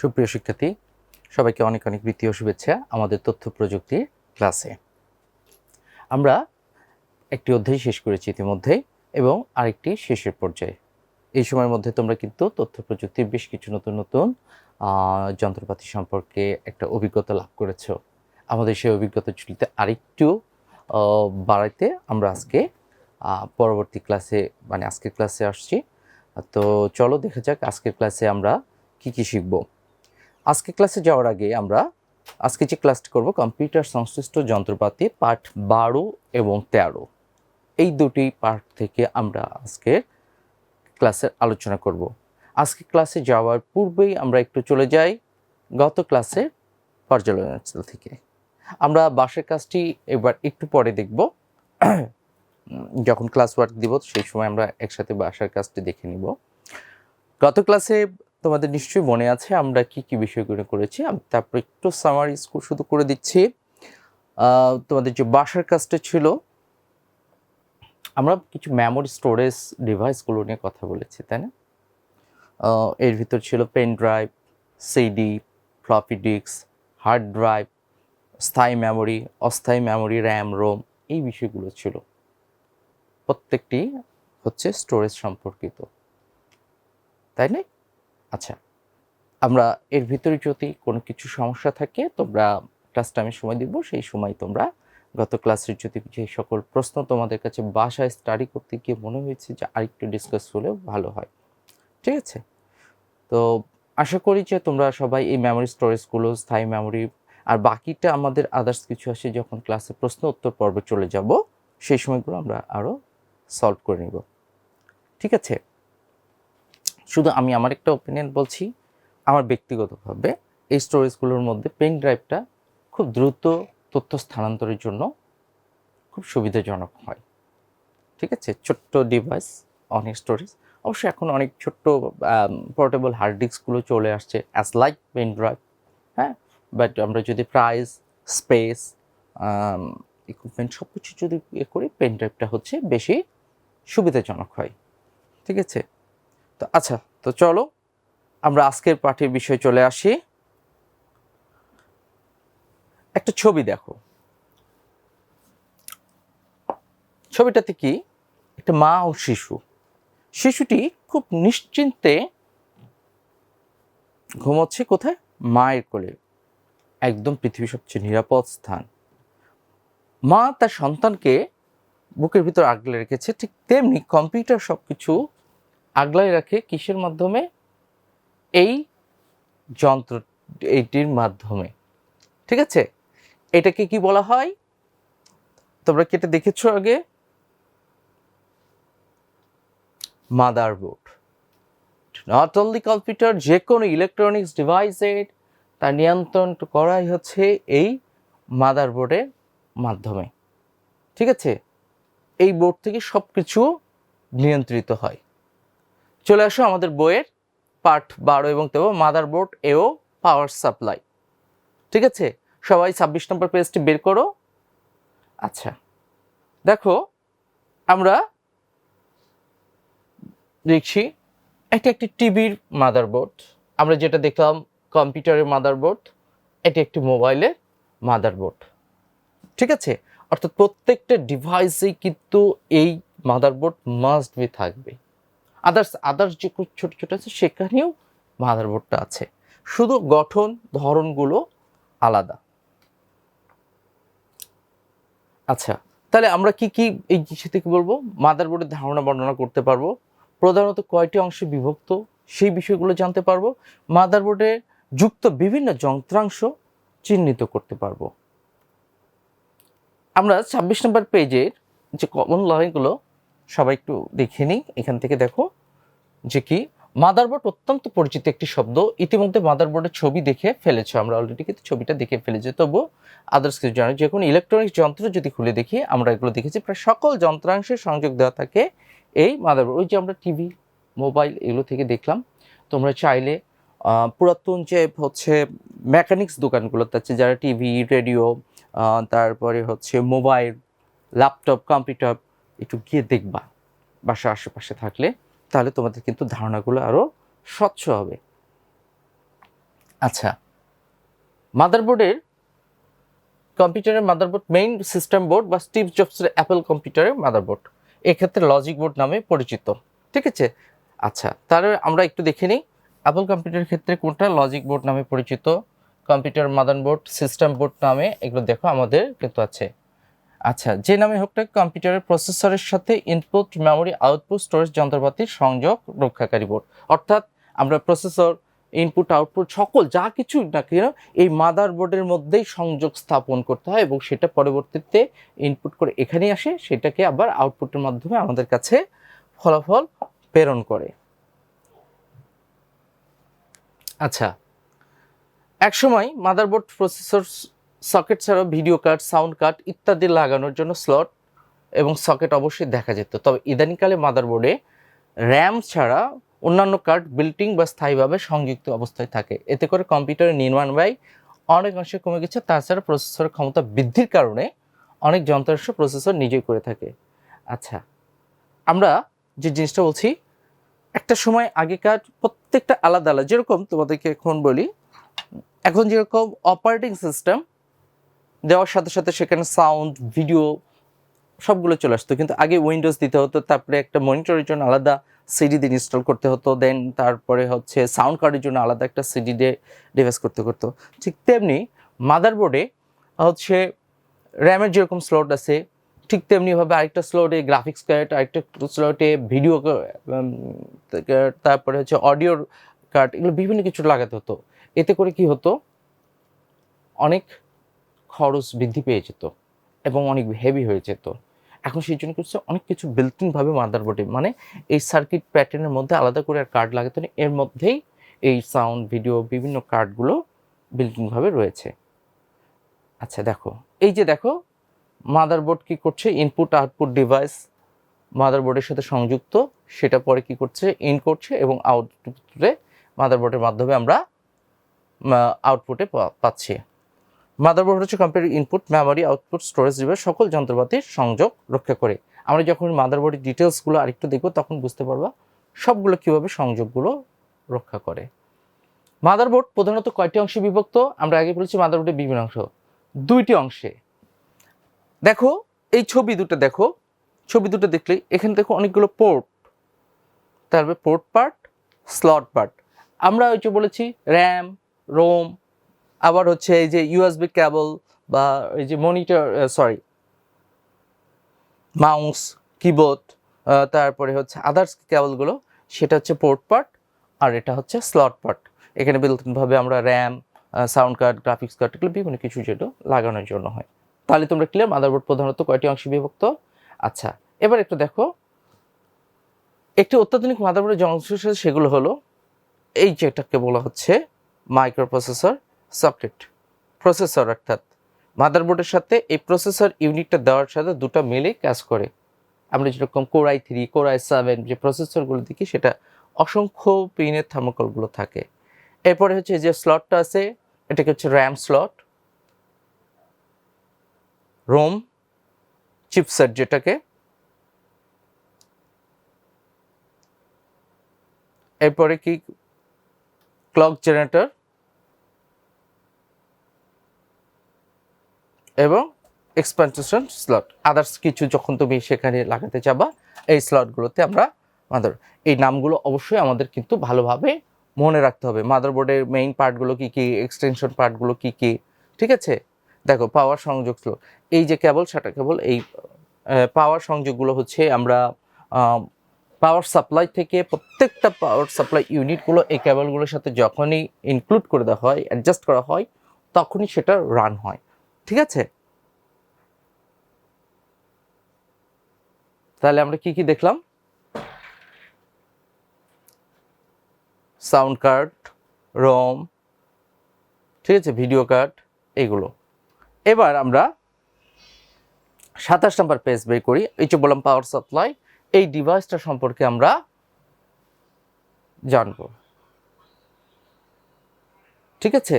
সুপ্রিয় শিক্ষার্থী, সবাইকে অনেক অনেক বৃত্তি ও শুভেচ্ছা আমাদের তথ্য প্রযুক্তির ক্লাসে। আমরা একটি অধ্যায় শেষ করেছি ইতিমধ্যে এবং আরেকটি শেষের পর্যায়ে। এই সময়ের মধ্যে তোমরা কিন্তু তথ্য প্রযুক্তির বেশ কিছু নতুন নতুন যন্ত্রপাতি সম্পর্কে একটা অভিজ্ঞতা লাভ করেছ। আমাদের সেই অভিজ্ঞতা চুলিতে আরেকটু বাড়াইতে আমরা আজকে পরবর্তী ক্লাসে মানে আজকের ক্লাসে আসছি। তো চলো দেখা যাক আজকের ক্লাসে আমরা কি কি শিখব। আজকে ক্লাসে যাওয়ার আগে আমরা আজকে যে ক্লাসটি করব কম্পিউটার সংশ্লিষ্ট যন্ত্রপাতি পাঠ বারো এবং তেরো। এই দুটি পাঠ থেকে আমরা আজকে ক্লাসের আলোচনা করব। আজকে ক্লাসে যাওয়ার পূর্বেই আমরা একটু চলে যাই গত ক্লাসের পর্যালোচনা থেকে। আমরা বাসের কাজটি এবার একটু পরে দেখব। যখন ক্লাস ওয়ার্ক দিব, সেই সময় আমরা একসাথে বাসার কাজটি দেখে নিব। গত ক্লাসে তোমাদের নিশ্চয়ই মনে আছে, আমরা কি কি বিষয়গুলো করেছি। আমি তারপর একটু সামারি শুধু করে দিচ্ছি। তোমাদের যে বাসার কাজটা ছিল, আমরা কিছু মেমোরি স্টোরেজ ডিভাইসগুলো নিয়ে কথা বলেছি, তাই না? এর ভিতর ছিল pen drive CD floppy disk hard drive স্থায়ী মেমোরি অস্থায়ী মেমোরি র্যাম রোম এই বিষয়গুলো ছিল। প্রত্যেকটি হচ্ছে স্টোরেজ সম্পর্কিত। তাই না? আচ্ছা আমরা এর ভিতরে যদি কোনো কিছু সমস্যা থাকে, তোমরা ক্লাসটা আমি সময় দিব, সেই সময় তোমরা গত ক্লাসের যদি যে সকল প্রশ্ন তোমাদের কাছে বাসায় স্টাডি করতে গিয়ে মনে হয়েছে যে আরেকটু ডিসকাস হলে ভালো হয়, ঠিক আছে? তো আশা করি যে তোমরা সবাই এই মেমোরি স্টোরেজগুলো স্থায়ী মেমোরি আর বাকিটা আমাদের আদার্স কিছু আসে যখন ক্লাসে প্রশ্ন উত্তর পর্বে চলে যাব, সেই সময়গুলো আমরা আরও সলভ করে নিব, ঠিক আছে? শুধু আমি আমার একটা ওপিনিয়ন বলছি, আমার ব্যক্তিগতভাবে এই স্টোরেজগুলোর মধ্যে পেন ড্রাইভটা খুব দ্রুত তথ্য স্থানান্তরের জন্য খুব সুবিধাজনক হয়। ঠিক আছে? ছোট্ট ডিভাইস অনেক স্টোরেজ অবশ্য এখন অনেক ছোট্ট পোর্টেবল হার্ড ডিস্কগুলো চলে আসছে অ্যাজ লাইক পেন ড্রাইভ হ্যাঁ? বাট আমরা যদি প্রাইস স্পেস ইকুইপমেন্ট সব কিছু যদি ইয়ে করি পেন ড্রাইভটা হচ্ছে বেশি সুবিধাজনক হয়। ঠিক আছে? তো আচ্ছা তো চলো, আমরা আজকের পাঠের বিষয়ে চলে আসি। একটা ছবি দেখো। ছবিটাতে কি? একটা মা ও শিশু। শিশুটি খুব নিশ্চিন্তে ঘুমোচ্ছে কোথায়? মায়ের কোলে। একদম পৃথিবীর সবচেয়ে নিরাপদ স্থান। মা তার সন্তানকে বুকের ভিতর আগলে রেখেছে, ঠিক তেমনি কম্পিউটার সব কিছু আগলায় রাখে কিসের মাধ্যমে? এই যন্ত্র, এইটির মাধ্যমে। ঠিক আছে? এটাকে কি বলা হয়? তোমরা কি এটা দেখেছ আগে? মাদারবোর্ড। নট অনলি কম্পিউটার যে কোনো ইলেকট্রনিক্স ডিভাইসের তা নিয়ন্ত্রণ করাই হচ্ছে এই মাদার বোর্ডের মাধ্যমে। ঠিক আছে? এই বোর্ড থেকে সব কিছু নিয়ন্ত্রিত হয়। চলে আসো আমাদের বইয়ের পার্ট বারো এবং তেরো মাদারবোর্ড এও পাওয়ার সাপ্লাই ঠিক আছে? সবাই ছাব্বিশ নম্বর পেজটি বের করো। আচ্ছা দেখো, আমরা দেখছি এটি একটি টিভির মাদারবোর্ড আমরা যেটা দেখলাম কম্পিউটারের মাদারবোর্ড এটি একটি মোবাইলের মাদারবোর্ড ঠিক আছে? অর্থাৎ প্রত্যেকটা ডিভাইসেই কিন্তু এই মাদারবোর্ড মাস্ট বি থাকবে। আদার্স আদার্স যে ছোট ছোট আছে, সেখানেও মাদারবোর্ডটা আছে। শুধু গঠন, ধরনগুলো আলাদা। আচ্ছা তাহলে আমরা কি কি এই জিনিস থেকে বলব? মাদারবোর্ডের ধারণা বর্ণনা করতে পারব। প্রধানত কয়টি অংশে বিভক্ত, সেই বিষয়গুলো জানতে পারব। মাদারবোর্ডে যুক্ত বিভিন্ন যন্ত্রাংশ চিহ্নিত করতে পারব। আমরা ছাব্বিশ নম্বর পেজের যে কমন লাইনগুলো সবাই একটু দেখে নিই। এখান থেকে দেখো যে কি মাদারবোর্ড অত্যন্ত পরিচিত একটি শব্দ। ইতিমধ্যে মাদারবোর্ডের ছবি দেখে ফেলেছো। আমরা অলরেডি কিন্তু ছবিটা দেখে ফেলেছি। তবু আদার্স কিছু জানো, যে কোনো ইলেকট্রনিক্স যন্ত্র যদি খুলে দেখি, আমরা এগুলো দেখেছি। প্রায় সকল যন্ত্রাংশের সংযোগ দেওয়া থাকে এই মাদারবোর্ড ওই যে আমরা টিভি মোবাইল এগুলো থেকে দেখলাম। তোমরা চাইলে পুরাতন যে হচ্ছে মেকানিক্স দোকানগুলোতে আছে, যারা টিভি রেডিও তারপরে হচ্ছে মোবাইল ল্যাপটপ কম্পিউটার একটু গিয়ে দেখবা বাসার আশেপাশে থাকলে, তাহলে তোমাদের কিন্তু ধারণাগুলো আরও স্বচ্ছ হবে। আচ্ছা মাদারবোর্ডের কম্পিউটারের মাদারবোর্ড মেইন সিস্টেম বোর্ড বা স্টিভ জবসের অ্যাপেল কম্পিউটারের মাদারবোর্ড এক্ষেত্রে লজিক বোর্ড নামে পরিচিত। ঠিক আছে? আচ্ছা তাহলে আমরা একটু দেখে নিই অ্যাপল কম্পিউটারের ক্ষেত্রে কোনটা লজিক বোর্ড নামে পরিচিত? কম্পিউটার মাদারবোর্ড সিস্টেম বোর্ড নামে, এগুলো দেখো আমাদের কিন্তু আছে। আচ্ছা যে নামে হোক না কম্পিউটারের প্রসেসরের সাথে ইনপুট মেমোরি আউটপুট স্টোরেজ যন্ত্রপাতির সংযোগ রক্ষাকারী বোর্ড অর্থাৎ আমরা প্রসেসর ইনপুট আউটপুট সকল যা কিছু না কেন এই মাদার বোর্ডের মধ্যেই সংযোগ স্থাপন করতে হয় এবং সেটা পরবর্তীতে ইনপুট করে এখানেই আসে, সেটাকে আবার আউটপুটের মাধ্যমে আমাদের কাছে ফলাফল প্রেরণ করে। আচ্ছা একসময় মাদারবোর্ড প্রসেসর সকেট ছাড়াও ভিডিও কার্ড, সাউন্ড কার্ড ইত্যাদি লাগানোর জন্য স্লট এবং সকেট অবশ্যই দেখা যেত। তবে ইদানিংকালে মাদারবোর্ডে র্যাম ছাড়া অন্যান্য কার্ড বিল্টিং বা স্থায়ীভাবে সংযুক্ত অবস্থায় থাকে। এতে করে কম্পিউটারের নির্মাণ ব্যয় অনেকাংশে কমে গেছে। তাছাড়া প্রসেসরের ক্ষমতা বৃদ্ধির কারণে অনেক যন্ত্রাংশ প্রসেসর নিজেই করে থাকে। আচ্ছা আমরা যে জিনিসটা বলছি, একটা সময় আগেকার প্রত্যেকটা আলাদা আলাদা। যেরকম তোমাদেরকে এখন বলি, এখন যেরকম অপারেটিং সিস্টেম দেওয়ার সাথে সাথে সেখানে সাউন্ড ভিডিও সবগুলো চলে আসতো। কিন্তু আগে উইন্ডোজ দিতে হতো, তারপরে একটা মনিটরের জন্য আলাদা সিডি দিয়ে ইনস্টল করতে হতো দেন তারপরে হচ্ছে সাউন্ড কার্ডের জন্য আলাদা একটা সিডি দিয়ে ডিভাইস করতে করতো। ঠিক তেমনি মাদারবোর্ডে হচ্ছে র্যামের যেরকম স্লট আছে, ঠিক তেমনিভাবে আরেকটা স্লটে গ্রাফিক্স কার্ড আরেকটা স্লটে ভিডিও তারপরে হচ্ছে অডিওর কার্ড এগুলো বিভিন্ন কিছু লাগাতে হতো। এতে করে কি হতো? অনেক খরচ বৃদ্ধি পেয়ে যেত এবং অনেক হেভি হয়ে যেত। এখন সেই জন্য করছে অনেক কিছু বিল্টিনভাবে মাদারবোর্ডে মানে এই সার্কিট প্যাটার্নের মধ্যে আলাদা করে আর কার্ড লাগাতে নেই। এর মধ্যেই এই সাউন্ড ভিডিও বিভিন্ন কার্ডগুলো বিল্টিনভাবে রয়েছে। আচ্ছা দেখো, এই যে দেখো মাদারবোর্ড কি করছে? ইনপুট আউটপুট ডিভাইস মাদারবোর্ডের সাথে সংযুক্ত, সেটা পরে কি করছে? ইন করছে এবং আউটপুটে মাদারবোর্ডের মাধ্যমে আমরা আউটপুটে পাচ্ছি। মাদারবোর্ড হচ্ছে computer input memory output storage device সকল যন্ত্রপাতির সংযোগ রক্ষা করে। আমরা যখন মাদারবোর্ডের ডিটেলসগুলো আরেকটু দেখব, তখন বুঝতে পারবা সবগুলো কীভাবে সংযোগগুলো রক্ষা করে। মাদারবোর্ড প্রধানত কয়টি অংশে বিভক্ত? আমরা আগে বলেছি মাদারবোর্ডের বিভিন্ন অংশ। দুইটি অংশে। দেখো, এই ছবি দুটো দেখো। ছবি দুটো দেখলে এখানে দেখো অনেকগুলো পোর্ট তারপরে পোর্ট পার্ট স্লট পার্ট আমরা ওই যে বলেছি র্যাম রোম আবার হচ্ছে এই যে ইউএসবি কেবল বা এই যে মনিটর সরি মাউস কিবোর্ড তারপরে হচ্ছে আদার্স কেবলগুলো সেটা হচ্ছে পোর্ট পার্ট আর এটা হচ্ছে স্লট পার্ট এখানে বিলভাবে আমরা RAM sound card graphics card এগুলো বিভিন্ন কিছু যেটা লাগানোর জন্য হয়। তাহলে তোমরা ক্লিয়ার মাদারবোর্ড প্রধানত কয়টি অংশে বিভক্ত? আচ্ছা এবার একটু দেখো। একটি অত্যাধুনিক মাদারবোর্ডের যে অংশ সেগুলো হলো এই যেটাকে বলা হচ্ছে মাইক্রোপ্রসেসর সকেট প্রসেসর অর্থাৎ মাদারবোর্ডের সাথে এই প্রসেসর ইউনিটটা দেওয়ার সাথে দুটো মিলে কাজ করে। আমরা যেরকম কোরাই থ্রি কোরাই সেভেন যে প্রসেসরগুলো দেখি, সেটা অসংখ্য পিনের থার্মোকলগুলো থাকে। এরপরে হচ্ছে যে স্লটটা আছে, এটাকে হচ্ছে র্যাম স্লট রোম চিপসেট যেটাকে। এরপরে কি? ক্লক জেনারেটর এবং এক্সপানশন স্লট আদার্স কিছু যখন তুমি সেখানে লাগাতে যাবা এই স্লটগুলোতে আমরা মাদার এই নামগুলো অবশ্যই আমাদের কিন্তু ভালোভাবে মনে রাখতে হবে। মাদারবোর্ডের মেইন পার্টগুলো কি কি এক্সটেনশন পার্টগুলো কি কি, ঠিক আছে? দেখো পাওয়ার সংযোগ স্লট এই যে কেবল সেটা কেবল এই পাওয়ার সংযোগগুলো হচ্ছে আমরা পাওয়ার সাপ্লাই থেকে প্রত্যেকটা পাওয়ার সাপ্লাই ইউনিটগুলো এই কেবলগুলোর সাথে যখনই ইনক্লুড করে দেওয়া হয় অ্যাডজাস্ট করা হয়, তখনই সেটা রান হয়। ঠিক আছে? তাহলে আমরা কি কি দেখলাম? সাউন্ড কার্ড, রোম, ঠিক আছে, ভিডিও কার্ড, এগুলো। এবার আমরা সাতাশ নাম্বার পেজ বের করি। এই যে বললাম পাওয়ার সাপ্লাই এই ডিভাইসটা সম্পর্কে আমরা জানব। ঠিক আছে?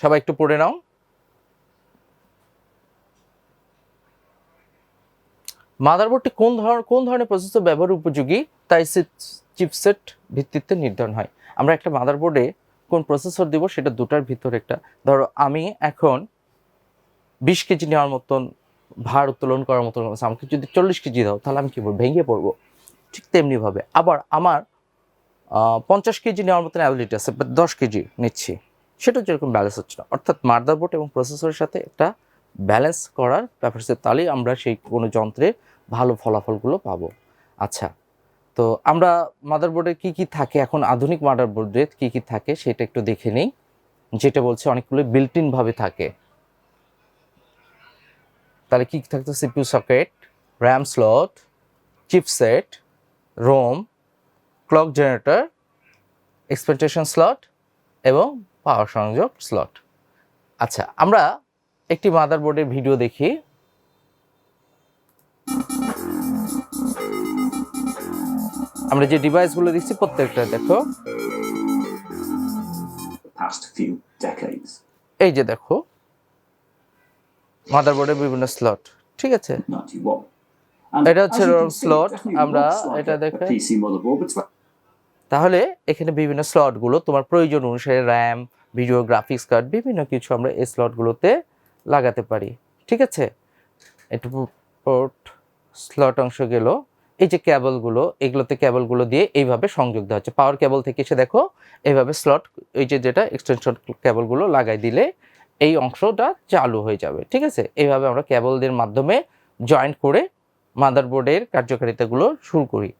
সবাই একটু পড়ে নাও। মাদারবোর্ডটি কোন ধরনের কোন ধরনের প্রসেসর ব্যবহার উপযোগী? তাই চিপসেট ভিত্তিতে নির্ধারণ হয়। আমরা একটা মাদারবোর্ডে কোন প্রসেসর দিব, সেটা দুটার ভিতরে একটা। ধরো, আমি এখন বিশ কেজি নেওয়ার মতন ভার উত্তোলন করার মতন আমাকে যদি চল্লিশ কেজি দাও, তাহলে আমি কি করব ভেঙে পড়ব। ঠিক তেমনিভাবে আবার আমার পঞ্চাশ কেজি নেওয়ার মতন অ্যাবিলিটি আছে, দশ কেজি নিচ্ছি। সেটা যেরকম ব্যালেন্স হচ্ছে না। অর্থাৎ মাদারবোর্ড এবং প্রসেসরের সাথে একটা ব্যালেন্স করার ব্যাপার তাহলেই আমরা সেই কোনো যন্ত্রে ভালো ফলাফলগুলো পাবো। আচ্ছা তো আমরা মাদারবোর্ডে কি কি থাকে? এখন আধুনিক মাদারবোর্ডে কি কি থাকে সেটা একটু দেখে নিই। যেটা বলছে অনেকগুলো বিল্ট ইন থাকে। তাহলে কী কি থাকতো CPU socket RAM slot chipset ROM clock generator expectation slot এবং পাওয়ার সংযোগ স্লট আচ্ছা আমরা একটি মাদারবোর্ডের ভিডিও দেখি। আমরা যে ডিভাইসগুলো দেখছি প্রত্যেকটা দেখো. এই যে দেখো মাদারবোর্ডের বিভিন্ন স্লট ঠিক আছে? এটা হচ্ছে definitely আমরা এটা দেখে- তাহলে এখানে বিভিন্ন স্লটগুলো তোমার প্রয়োজন অনুসারে র্যাম ভিডিও গ্রাফিক্স কার্ড বিভিন্ন কিছু আমরা এই স্লটগুলোতে লাগাতে পারি। ঠিক আছে? একটু পোর্ট স্লট অংশ গেল। এই যে ক্যাবলগুলো এগুলোতে ক্যাবলগুলো দিয়ে এইভাবে সংযোগ দেওয়া হচ্ছে। পাওয়ার ক্যাবল থেকে এসে দেখো, এইভাবে স্লট এই যে যেটা এক্সটেনশন ক্যাবলগুলো লাগাই দিলে এই অংশটা চালু হয়ে যাবে। ঠিক আছে? এইভাবে আমরা ক্যাবলদের মাধ্যমে জয়েন্ট করে মাদারবোর্ডের কার্যকারিতাগুলো শুরু করি।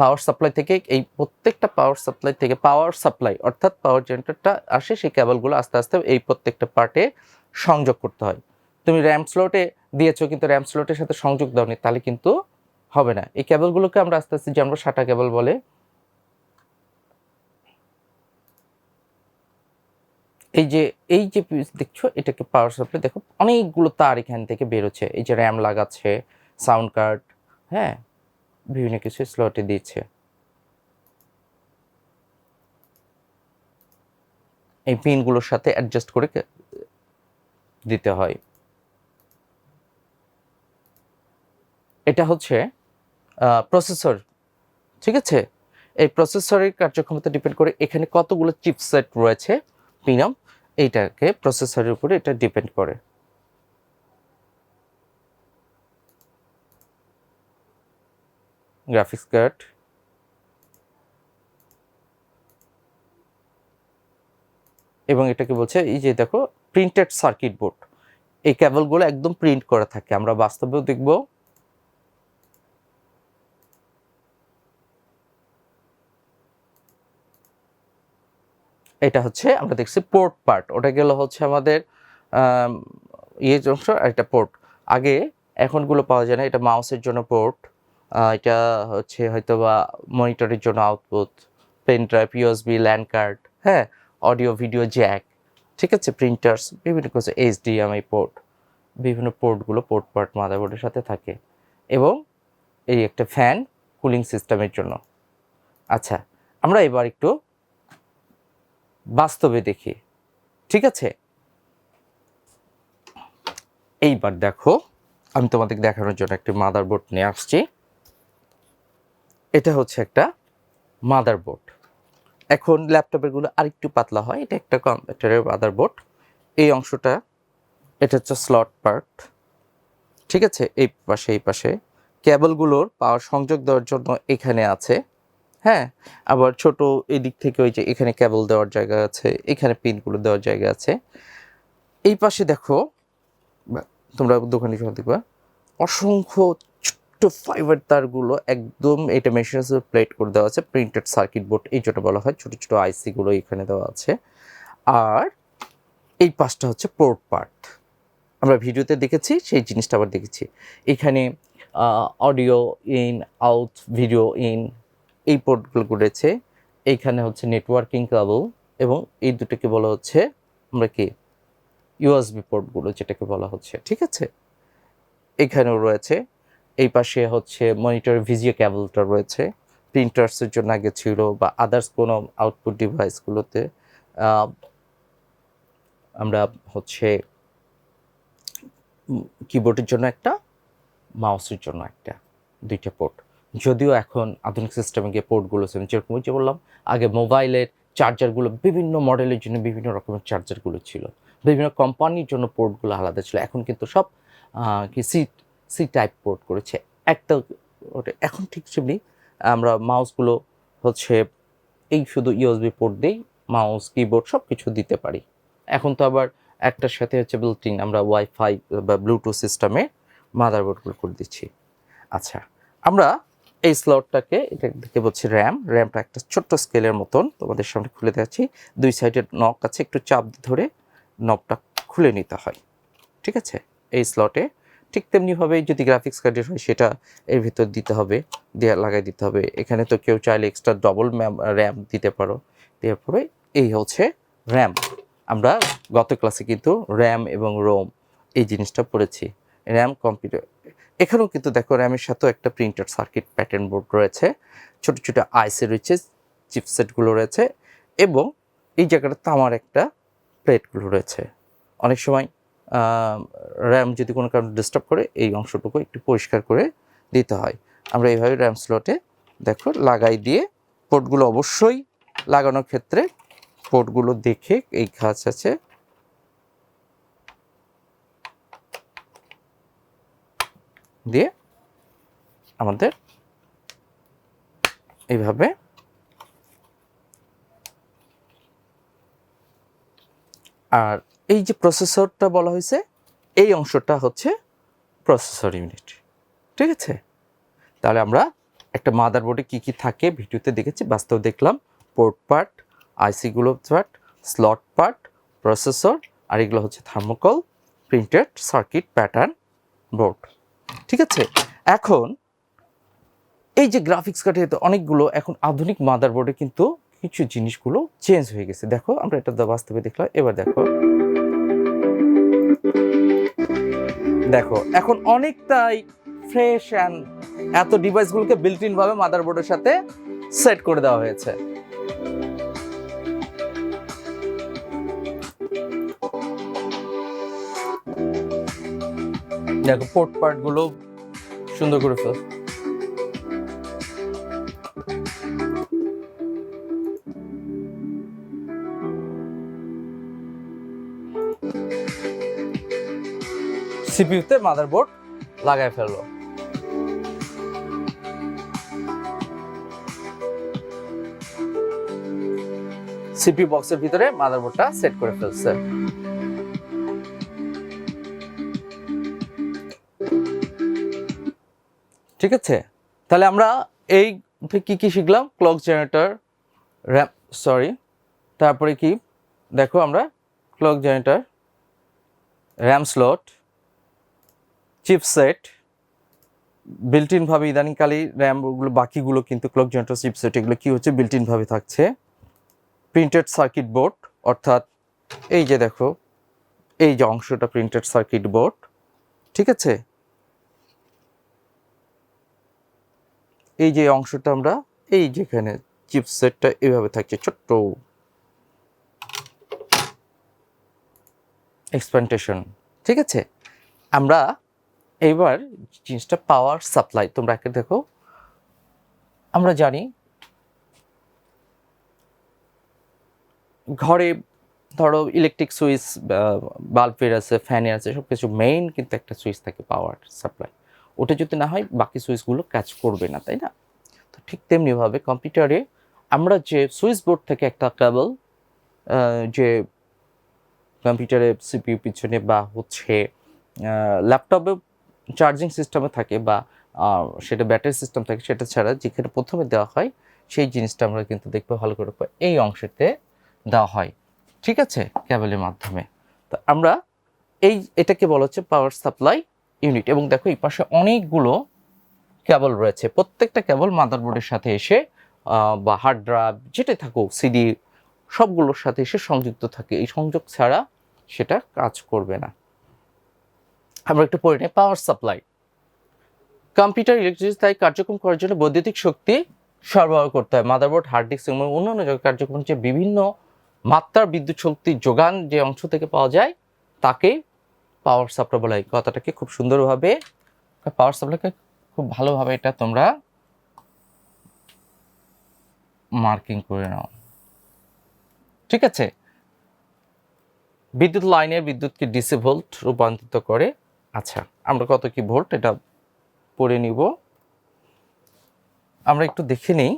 পাওয়ার সাপ্লাই থেকে এই প্রত্যেকটা পাওয়ার সাপ্লাই থেকে পাওয়ার সাপ্লাই অর্থাৎ পাওয়ার জেনারেটরটা আসে, সেই কেবলগুলো আস্তে আস্তে এই প্রত্যেকটা পার্টে সংযোগ করতে হয়। তুমি র্যাম স্লটে দিয়েছ, কিন্তু র্যাম স্লটের সাথে সংযোগ দাওনি তাহলে কিন্তু হবে না। এই কেবলগুলোকে আমরা আস্তে আস্তে, যে আমরা সাটা কেবল বলে, এই যে এই যে দেখছ, এটাকে পাওয়ার সাপ্লাই দেখো, অনেকগুলো তার এখান থেকে বেরোচ্ছে। এই যে র্যাম লাগাচ্ছে সাউন্ড কার্ড হ্যাঁ? বিভিন্ন কিছু স্লটে দিচ্ছে। এই পিনগুলোর সাথে অ্যাডজাস্ট করে দিতে হয়। এটা হচ্ছে প্রসেসর ঠিক আছে? এই প্রসেসরের কার্যক্ষমতা ডিপেন্ড করে এখানে কতগুলো চিপসেট রয়েছে পিনাম এইটাকে প্রসেসরের উপরে এটা ডিপেন্ড করে। গ্রাফিক্স কার্ড এবং এটাকে বলছে এই যে দেখো প্রিন্টেড সার্কিট বোর্ড এই কেবলগুলো একদম প্রিন্ট করা থাকে। আমরা বাস্তবেও দেখব। এটা হচ্ছে আমরা দেখছি পোর্ট পার্ট ওটা গেল হচ্ছে আমাদের আম, ইয়ে অংশ আর এটা পোর্ট আগে এখনগুলো পাওয়া যায় না এটা মাউসের জন্য পোর্ট এটা হচ্ছে হয়তো বা মনিটরের জন্য output pen drive USB LAN card হ্যাঁ অডিও ভিডিও জ্যাক ঠিক আছে প্রিন্টার্স বিভিন্ন কিছু এইচডিএমআই পোর্ট বিভিন্ন পোর্টগুলো পোর্ট পার্ট মাদারবোর্ডের সাথে থাকে। এবং এই একটা ফ্যান কুলিং সিস্টেমের জন্য। আচ্ছা আমরা এবার একটু বাস্তবে দেখি, ঠিক আছে? এইবার দেখো, আমি তোমাদের দেখানোর জন্য একটি মাদারবোর্ড নিয়ে আসছি। এটা হচ্ছে একটা মাদারবোর্ড এখন ল্যাপটপেরগুলো আরেকটু পাতলা হয়, এটা একটা কম্পিউটারের মাদারবোর্ড এই অংশটা, এটা হচ্ছে স্লট পার্ট ঠিক আছে? এই পাশে এই পাশে। কেবলগুলোর পাওয়ার সংযোগ দেওয়ার জন্য এখানে আছে। হ্যাঁ? আবার ছোট এই দিক থেকে ওই যে এখানে কেবল দেওয়ার জায়গা আছে, এখানে পিনগুলো দেওয়ার জায়গা আছে। এই পাশে দেখো তোমরা দোকানে দেখবা, অসংখ্য ছোট্ট ফাইবার তারগুলো একদম এটা মেশিনের প্লেট করে দেওয়া আছে। প্রিন্টেড সার্কিট বোর্ড এই যেটা বলা হয়, ছোট ছোট আইসিগুলো এখানে দেওয়া আছে। আর এই পাশটা হচ্ছে পোর্ট পার্ট আমরা ভিডিওতে দেখেছি, সেই জিনিসটা আবার দেখেছি। এখানে audio in out video in এই পোর্টগুলো করেছে। এইখানে হচ্ছে নেটওয়ার্কিং কেবল এবং এই দুটোকে বলা হচ্ছে, আমরা কি? ইউএসবি পোর্টগুলো যেটাকে বলা হচ্ছে, ঠিক আছে? এখানেও রয়েছে এই পাশে হচ্ছে মনিটর ভিজিও ক্যাবলটা রয়েছে। প্রিন্টার্সের জন্য আগে ছিল বা আদার্স কোনো আউটপুট ডিভাইসগুলোতে আমরা হচ্ছে কিবোর্ডের জন্য একটা মাউসের জন্য একটা, দুইটা পোর্ট যদিও এখন আধুনিক সিস্টেমে গিয়ে পোর্টগুলো ছিল যেরকম যে বললাম, আগে মোবাইলের চার্জারগুলো বিভিন্ন মডেলের জন্য বিভিন্ন রকমের চার্জারগুলো ছিল। বিভিন্ন কোম্পানির জন্য পোর্টগুলো আলাদা ছিল। এখন কিন্তু সব কি সি সি টাইপ পোর্ট করেছে। একটা ওটা এখন ঠিক সেমনি আমরা মাউসগুলো হচ্ছে এই শুধু ইউএসবি পোর্ট দিয়েই মাউস, কিবোর্ড সব কিছু দিতে পারি। এখন তো আবার একটার সাথে হচ্ছে বিল্টিন আমরা ওয়াইফাই বা ব্লুটুথ সিস্টেমে মাদারবোর্ডগুলো করে দিচ্ছি। আচ্ছা আমরা এই স্লটটাকে এটা দেখে বলছি র্যাম র্যামটা একটা ছোট্ট স্কেলের মতন তোমাদের সামনে খুলে দেখাচ্ছি। দুই সাইডের নক আছে, একটু চাপ ধরে নবটা খুলে নিতে হয়। ঠিক আছে? এই স্লটে ঠিক তেমনিভাবে যদি গ্রাফিক্স কার্ডের হয়, সেটা এর ভিতর দিতে হবে, দেয়া লাগাই দিতে হবে। এখানে তো কেউ চাইলে এক্সট্রা ডবল র্যাম দিতে পারো। দেওয়ার পরে এই হচ্ছে র্যাম আমরা গত ক্লাসে কিন্তু র্যাম এবং রোম এই জিনিসটা পড়েছি। র্যাম কম্পিউটার এখানেও কিন্তু দেখো র্যামের সাথেও একটা প্রিন্টার সার্কিট প্যাটার্ন বোর্ড রয়েছে। ছোট ছোট আইসি রয়েছে চিপসেটগুলো রয়েছে এবং এই জায়গাটা তামার একটা প্লেটগুলো রয়েছে। অনেক সময় র্যাম যদি কোনো কারণে ডিস্টার্ব করে, এই অংশটুকু একটু পরিষ্কার করে দিতে হয়। আমরা এইভাবে র্যাম স্লটে দেখো লাগাই দিয়ে পোর্টগুলো অবশ্যই লাগানোর ক্ষেত্রে পোর্টগুলো দেখে এই কাজ আছে। দিয়ে আমাদের এইভাবে আর এই যে প্রসেসরটা বলা হয়েছে, এই অংশটা হচ্ছে প্রসেসর ইউনিট। ঠিক আছে? তাহলে আমরা একটা মাদারবোর্ডে কি কি থাকে ভিডিওতে দেখেছি, বাস্তব দেখলাম পোর্ট পার্ট আইসিগুলো পার্ট, স্লট পার্ট, প্রসেসর, আর এগুলো হচ্ছে thermocol, printed circuit pattern board. ঠিক আছে? এখন এই যে গ্রাফিক্স কার্ডে অনেকগুলো এখন আধুনিক মাদারবোর্ডে কিন্তু কিছু জিনিসগুলো চেঞ্জ হয়ে গেছে। দেখো, আমরা এটা বাস্তবে দেখলাম, এবার দেখো। দেখো, এখন অনেকটাই ফ্রেশ অ্যান্ড এত ডিভাইসগুলোকে বিল্ট ইনভাবে মাদারবোর্ডের সাথে সেট করে দেওয়া হয়েছে। দেখো পোর্ট পার্টগুলো সুন্দর করে ফেল সিপিইউতে মাদারবোর্ড লাগায় ফেলল। সিপি বক্সের ভিতরে মাদারবোর্ডটা সেট করে ফেলছে। ঠিক আছে? তাহলে আমরা এই কি কি শিখলাম? ক্লক জেনারেটর, র্যাম, সরি, তারপরে কি? দেখো আমরা clock generator, RAM slot chipset built ইনভাবে ইদানিংকালে র্যামগুলো বাকিগুলো কিন্তু ক্লক জেনারেটর চিপসেট এগুলো কি হচ্ছে? বিল্ট ইনভাবে থাকছে। প্রিন্টেড সার্কিট বোর্ড অর্থাৎ এই যে দেখো, এই যে অংশটা প্রিন্টেড সার্কিট বোর্ড ঠিক আছে? এই যে অংশটা আমরা, এই যেখানে চিপসেটটা এভাবে থাকছে, ছোট্ট এক্সপ্যান্টেশন ঠিক আছে? আমরা এইবার জিনিসটা পাওয়ার সাপ্লাই তোমরা একে দেখো। আমরা জানি ঘরে ধরো ইলেকট্রিক সুইচ বাল্বের আছে ফ্যানের আছে সব কিছু মেইন কিন্তু একটা সুইচ থাকে পাওয়ার সাপ্লাই ওটা যদি না হয়, বাকি সুইচগুলো কাজ করবে না, তাই না? তো ঠিক তেমনিভাবে কম্পিউটারে আমরা যে সুইচ বোর্ড থেকে একটা কেবল যে কম্পিউটারে সিপিউ পিছনে বা হচ্ছে ল্যাপটপে চার্জিং সিস্টেমে থাকে বা সেটা ব্যাটারি সিস্টেম থাকে, সেটা ছাড়া যেখানে প্রথমে দেওয়া হয়, সেই জিনিসটা আমরা কিন্তু দেখব ভালো করে এই অংশেতে দেওয়া হয়। ঠিক আছে? ক্যাবেলের মাধ্যমে। তো আমরা এই, এটাকে বলা হচ্ছে পাওয়ার সাপ্লাই ইউনিট এবং দেখো এই পাশে অনেকগুলো কেবল রয়েছে। প্রত্যেকটা কেবল মাদারবোর্ডের সাথে এসে বা হার্ড ড্রাইভ যেটাই থাকুক সিডি সবগুলোর সাথে এসে সংযুক্ত থাকে। এই সংযোগ ছাড়া সেটা কাজ করবে না। আমরা একটু পড়ে নিই পাওয়ার সাপ্লাই কম্পিউটার ইলেকট্রিসিটি তাই কার্যক্রম করার জন্য বৈদ্যুতিক শক্তি সরবরাহ করতে হয়। মাদারবোর্ড হার্ড ডিস্ক এবং অন্যান্য কার্যক্রম যে বিভিন্ন মাত্রার বিদ্যুৎ শক্তি যোগান যে অংশ থেকে পাওয়া যায়, তাকে পাওয়ার সাপ্লাই বলা হয়। কথাটাকে খুব সুন্দরভাবে পাওয়ার সাপ্লাইকে খুব ভালোভাবে এটা তোমরা মার্কিং করে নাও। ঠিক আছে? বিদ্যুৎ লাইনের বিদ্যুৎকে ডিসি ভোল্ট রূপান্তরিত করে আচ্ছা আমরা কত কি ভোল্ট? এটা পড়ে নিব। আমরা একটু দেখে নিই।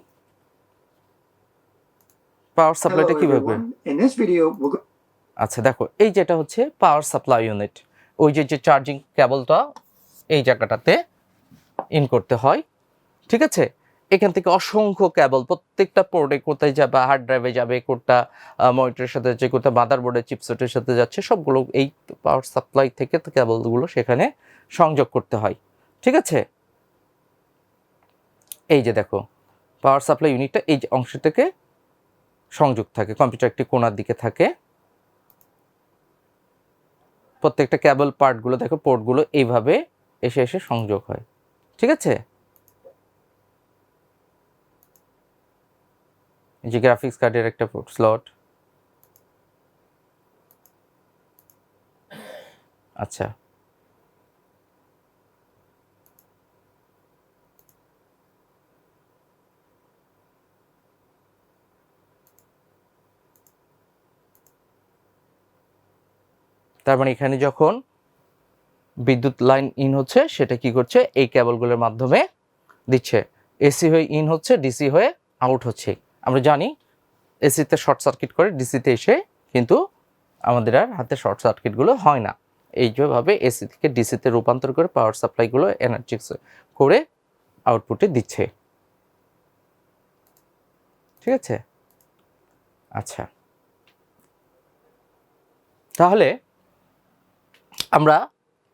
পাওয়ার সাপ্লাইটা কীভাবে? আচ্ছা দেখো এই যেটা হচ্ছে পাওয়ার সাপ্লাই ইউনিট ওই যে যে চার্জিং কেবলটা এই জায়গাটাতে ইন করতে হয়। ঠিক আছে? এখান থেকে অসংখ্য কেবল প্রত্যেকটা পোর্টে কোথায় যাবে হার্ড ড্রাইভে যাবে, কোনটা মনিটরের সাথে যাচ্ছে কোথায় মাদারবোর্ডের চিপসেটের সাথে যাচ্ছে, সবগুলো এই পাওয়ার সাপ্লাই থেকে কেবলগুলো সেখানে সংযোগ করতে হয়। ঠিক আছে? এই যে দেখো পাওয়ার সাপ্লাই ইউনিটটা এই যে অংশ থেকে সংযোগ থাকে কম্পিউটার একটি কোণার দিকে থাকে। প্রত্যেকটা কেবল পার্টগুলো দেখো পোর্টগুলো এইভাবে এসে এসে সংযোগ হয়। ঠিক আছে? যে গ্রাফিক্স কার্ডের একটা স্লট আচ্ছা। তার মানে এখানে যখন বিদ্যুৎ লাইন ইন হচ্ছে, সেটা কি করছে? এই কেবলগুলোর মাধ্যমে দিচ্ছে। এসি হয়ে ইন হচ্ছে ডিসি হয়ে আউট হচ্ছে। আমরা জানি এসিতে শর্ট সার্কিট করে ডিসিতে এসে কিন্তু আমাদের আর হাতে শর্ট সার্কিটগুলো হয় না। এই যেভাবে এসি থেকে ডিসিতে রূপান্তর করে পাওয়ার সাপ্লাইগুলো এনার্জি করে আউটপুটে দিচ্ছে। ঠিক আছে? আচ্ছা। তাহলে আমরা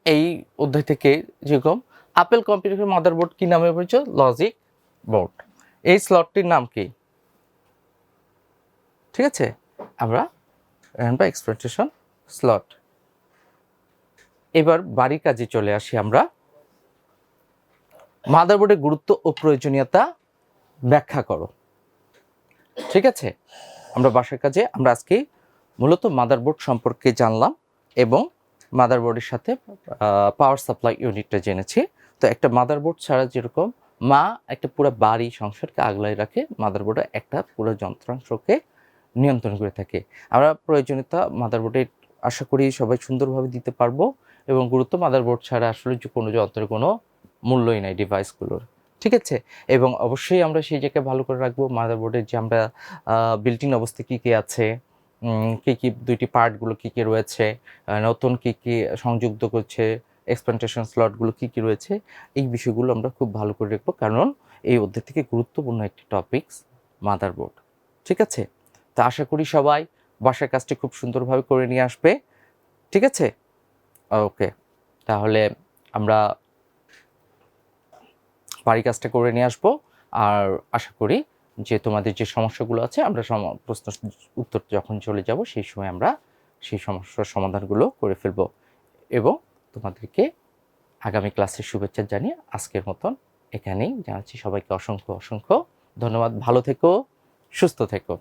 এই অধ্যায় থেকে যেরকম আপেল কম্পিউটার মাদারবোর্ড কি নামে পরিচিত? লজিক বোর্ড এই স্লটটির নাম কি? ঠিক আছে? আমরা বা এক্সপেক্টেশন স্লট এবার বাড়ির কাজে চলে আসি আমরা। মাদারবোর্ডের গুরুত্ব ও প্রয়োজনীয়তা ব্যাখ্যা করো। ঠিক আছে? আমরা বাসার কাজে, আমরা আজকে মূলত মাদারবোর্ড সম্পর্কে জানলাম এবং মাদারবোর্ডের সাথে পাওয়ার সাপ্লাই ইউনিটটা জেনেছি। তো একটা মাদারবোর্ড ছাড়া যেরকম মা একটা পুরো বাড়ি, সংসারকে আগলায় রাখে মাদারবোর্ডে একটা পুরো যন্ত্রাংশকে নিয়ন্ত্রণ করে থাকে। আমরা প্রয়োজনীয়তা মাদারবোর্ডে আশা করি সবাই সুন্দরভাবে দিতে পারব এবং গুরুত্ব মাদারবোর্ড ছাড়া আসলে কোনো যন্ত্রের কোনো মূল্যই নাই ডিভাইসগুলোর ঠিক আছে? এবং অবশ্যই আমরা সেই জায়গায় ভালো করে রাখব মাদারবোর্ডের যে আমরা বিল্টিন অবস্থা কী কী আছে কি কি দুইটি পার্টগুলো কী কি রয়েছে নতুন কী কী সংযুক্ত করছে এক্সপেন্টেশন স্লটগুলো কী কী রয়েছে, এই বিষয়গুলো আমরা খুব ভালো করে রাখব কারণ এই অধ্যায় থেকে গুরুত্বপূর্ণ একটি টপিকস মাদারবোর্ড ঠিক আছে? তো আশা করি সবাই বাসার কাজটি খুব সুন্দরভাবে করে নিয়ে আসবে। ঠিক আছে? ওকে, তাহলে আমরা বাড়ি কাজটা করে নিয়ে আসব। আর আশা করি যে তোমাদের যে সমস্যাগুলো আছে, আমরা প্রশ্ন উত্তর যখন চলে যাব, সেই সময় আমরা সেই সমস্যার সমাধানগুলো করে ফেলব এবং তোমাদেরকে আগামী ক্লাসের শুভেচ্ছা জানিয়ে আজকের মতন এখানেই জানাচ্ছি সবাইকে অসংখ্য অসংখ্য ধন্যবাদ। ভালো থেকো, সুস্থ থেকো।